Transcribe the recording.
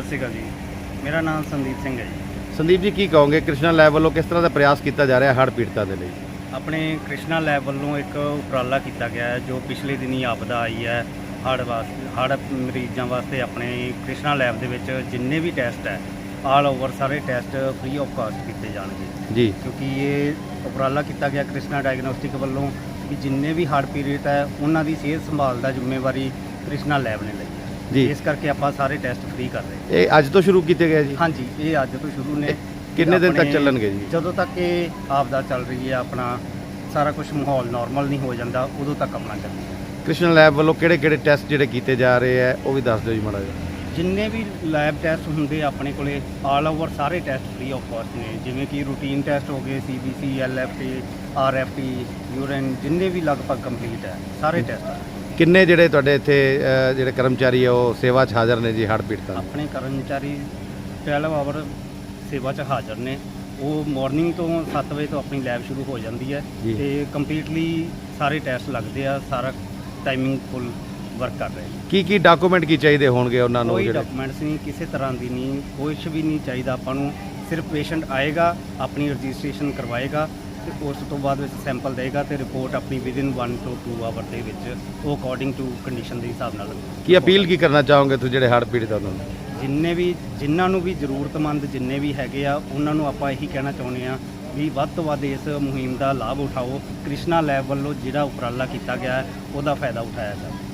ਸਤਿ ਸ਼੍ਰੀ ਅਕਾਲ ਜੀ। ਮੇਰਾ ਨਾਮ ਸੰਦੀਪ ਸਿੰਘ ਹੈ ਜੀ। ਸੰਦੀਪ ਜੀ ਕੀ ਕਹੋਗੇ? ਕ੍ਰਿਸ਼ਨਾ ਲੈਬ ਵੱਲੋਂ ਕਿਸ ਤਰ੍ਹਾਂ ਦਾ ਪ੍ਰਯਾਸ ਕੀਤਾ ਜਾ ਰਿਹਾ ਹੜ੍ਹ ਪੀੜਤਾਂ ਦੇ ਲਈ? ਆਪਣੇ ਕ੍ਰਿਸ਼ਨਾ ਲੈਬ ਵੱਲੋਂ ਇੱਕ ਉਪਰਾਲਾ ਕੀਤਾ ਗਿਆ ਹੈ ਜੋ ਪਿਛਲੇ ਦਿਨੀ ਆਪਦਾ ਆਈ ਹੈ। ਹੜ੍ਹ ਵਾਸਤੇ ਹੜ੍ਹ ਮਰੀਜ਼ਾਂ ਵਾਸਤੇ ਆਪਣੇ ਕ੍ਰਿਸ਼ਨਾ ਲੈਬ ਦੇ ਵਿੱਚ ਜਿੰਨੇ ਵੀ ਟੈਸਟ ਹੈ ਆਲ ਓਵਰ ਸਾਰੇ ਟੈਸਟ ਫ੍ਰੀ ਆਫ ਕਾਸਟ ਕੀਤੇ ਜਾਣਗੇ। ਜੀ। ਕਿਉਂਕਿ ਇਹ ਉਪਰਾਲਾ ਕੀਤਾ ਗਿਆ ਕ੍ਰਿਸ਼ਨਾ ਡਾਇਗਨੋਸਟਿਕ ਵੱਲੋਂ ਕਿ ਜਿੰਨੇ ਵੀ ਹਾਰਟ ਪੀਰੀਅਡ ਹੈ ਉਹਨਾਂ ਦੀ ਸਿਹਤ ਸੰਭਾਲ ਦਾ ਜ਼ਿੰਮੇਵਾਰੀ ਕ੍ਰਿਸ਼ਨਾ ਲੈਬ ਨੇ ਲਈ। ਹੈ ਜੀ। ਇਸ ਕਰਕੇ ਆਪਾਂ ਸਾਰੇ ਟੈਸਟ ਫ੍ਰੀ ਕਰ ਰਹੇ ਇਹ ਅੱਜ ਤੋਂ ਸ਼ੁਰੂ ਕੀਤੇ ਗਏ ਜੀ? ਹਾਂਜੀ ਇਹ ਅੱਜ ਤੋਂ ਸ਼ੁਰੂ ਨੇ। ਕਿੰਨੇ ਦਿਨ ਤੱਕ ਆਪਣੇ- ਚੱਲਣਗੇ ਜੀ? ਜਦੋਂ ਤੱਕ ਇਹ ਆਪਦਾ ਚੱਲ ਰਹੀ ਹੈ ਆਪਣਾ ਸਾਰਾ ਕੁਝ ਮਾਹੌਲ ਨਾਰਮਲ ਨਹੀਂ ਹੋ ਜਾਂਦਾ ਉਦੋਂ ਤੱਕ ਆਪਣਾ ਚੱਲੇਗਾ ਕ੍ਰਿਸ਼ਨਾ ਲੈਬ ਵੱਲੋਂ ਕਿਹੜੇ ਕਿਹੜੇ ਟੈਸਟ ਜਿਹੜੇ ਕੀਤੇ ਜਾ ਰਹੇ ਆ ਉਹ ਵੀ ਦੱਸ ਦਿਓ ਜੀ ਮਾੜਾ ਜਿਹਾ। ਜਿੰਨੇ ਵੀ ਲੈਬ ਟੈਸਟ ਹੁੰਦੇ ਆ ਆਪਣੇ ਕੋਲੇ ਆਲ ਓਵਰ ਸਾਰੇ ਟੈਸਟ ਫ੍ਰੀ ਆਫ ਕਾਸਟ ਨੇ। ਜਿਵੇਂ ਕਿ ਰੂਟੀਨ ਟੈਸਟ ਹੋ ਗਏ ਸੀਬੀਸੀ ਐਲਐਫਟੀ ਆਰਐਫਟੀ ਯੂਰਿਨ ਜਿੰਨੇ ਵੀ ਲਗਭਗ ਕੰਪਲੀਟ ਹੈ ਸਾਰੇ ਟੈਸਟ ਕਿੰਨੇ ਜਿਹੜੇ ਤੁਹਾਡੇ ਇੱਥੇ ਅ, ਜਿਹੜੇ ਕਰਮਚਾਰੀ ਆ ਉਹ ਸੇਵਾ 'ਚ ਹਾਜ਼ਰ ਨੇ ਜੀ ਹੜ੍ਹ ਪੀੜਤਾਂ ਦੇ? ਆਪਣੇ ਕਰਮਚਾਰੀ 12 ਆਵਰ ਸੇਵਾ 'ਚ ਹਾਜ਼ਰ ਨੇ ਉਹ ਮਾਰਨਿੰਗ ਤੋਂ 7 ਵਜੇ ਤੋਂ ਆਪਣੀ ਲੈਬ ਸ਼ੁਰੂ ਹੋ ਜਾਂਦੀ ਹੈ ਜੀ। ਤੇ ਕੰਪਲੀਟਲੀ ਸਾਰੇ ਟੈਸਟ ਲੱਗਦੇ ਆ ਸਾਰਾ ਟਾਈਮਿੰਗ ਫੁੱਲ ਵਰਕ ਕਰ ਰਹੇ ਨੇ ਕੀ ਕੀ ਡਾਕੂਮੈਂਟ ਕੀ ਚਾਹੀਦੇ ਹੋਣਗੇ ਉਹਨਾਂ ਨੂੰ ਕੋਈ ਜਿਹੜੇ ਡਾਕੂਮੈਂਟਸ ਨਹੀਂ ਕਿਸੇ ਤਰ੍ਹਾਂ ਦੀ ਨਹੀਂ ਕੁਝ ਵੀ ਨਹੀਂ ਚਾਹੀਦਾ ਆਪਾਂ ਨੂੰ ਸਿਰਫ ਪੇਸ਼ੈਂਟ ਆਏਗਾ ਆਪਣੀ ਰਜਿਸਟ੍ਰੇਸ਼ਨ ਕਰਵਾਏਗਾ ਤੇ ਉਸ ਤੋਂ ਬਾਅਦ ਵਿੱਚ ਸੈਂਪਲ ਦੇਗਾ ਤੇ ਰਿਪੋਰਟ ਆਪਣੀ ਵਿਦਿਨ 1 ਤੋਂ 2 ਆਵਰ ਦੇ ਵਿੱਚ ਉਹ ਅਕੋਰਡਿੰਗ ਟੂ ਕੰਡੀਸ਼ਨ ਦੇ ਹਿਸਾਬ ਨਾਲ ਕੀ ਅਪੀਲ ਕੀ ਕਰਨਾ ਚਾਹੋਗੇ ਤੁਸੀਂ ਜਿਹੜੇ ਹੜ੍ਹ ਪੀੜਤ ਉਹਨਾਂ ਨੂੰ? ਜਿੰਨੇ ਵੀ ਜਿਨ੍ਹਾਂ ਨੂੰ ਵੀ ਜ਼ਰੂਰਤਮੰਦ ਜਿੰਨੇ ਵੀ ਹੈਗੇ ਆ ਉਹਨਾਂ ਨੂੰ ਆਪਾਂ ਇਹੀ ਕਹਿਣਾ ਚਾਹੁੰਦੇ ਆ ਵੀ ਵੱਧ ਤੋਂ ਵੱਧ ਇਸ ਮੁਹਿੰਮ ਦਾ ਲਾਭ ਉਠਾਓ। ਕ੍ਰਿਸ਼ਨਾ ਲੈਬ ਵੱਲੋਂ ਜਿਹੜਾ ਉਪਰਾਲਾ ਕੀਤਾ ਗਿਆ ਹੈ ਉਹਦਾ ਫਾਇਦਾ ਉਠਾਇਆ ਜਾਵੇ।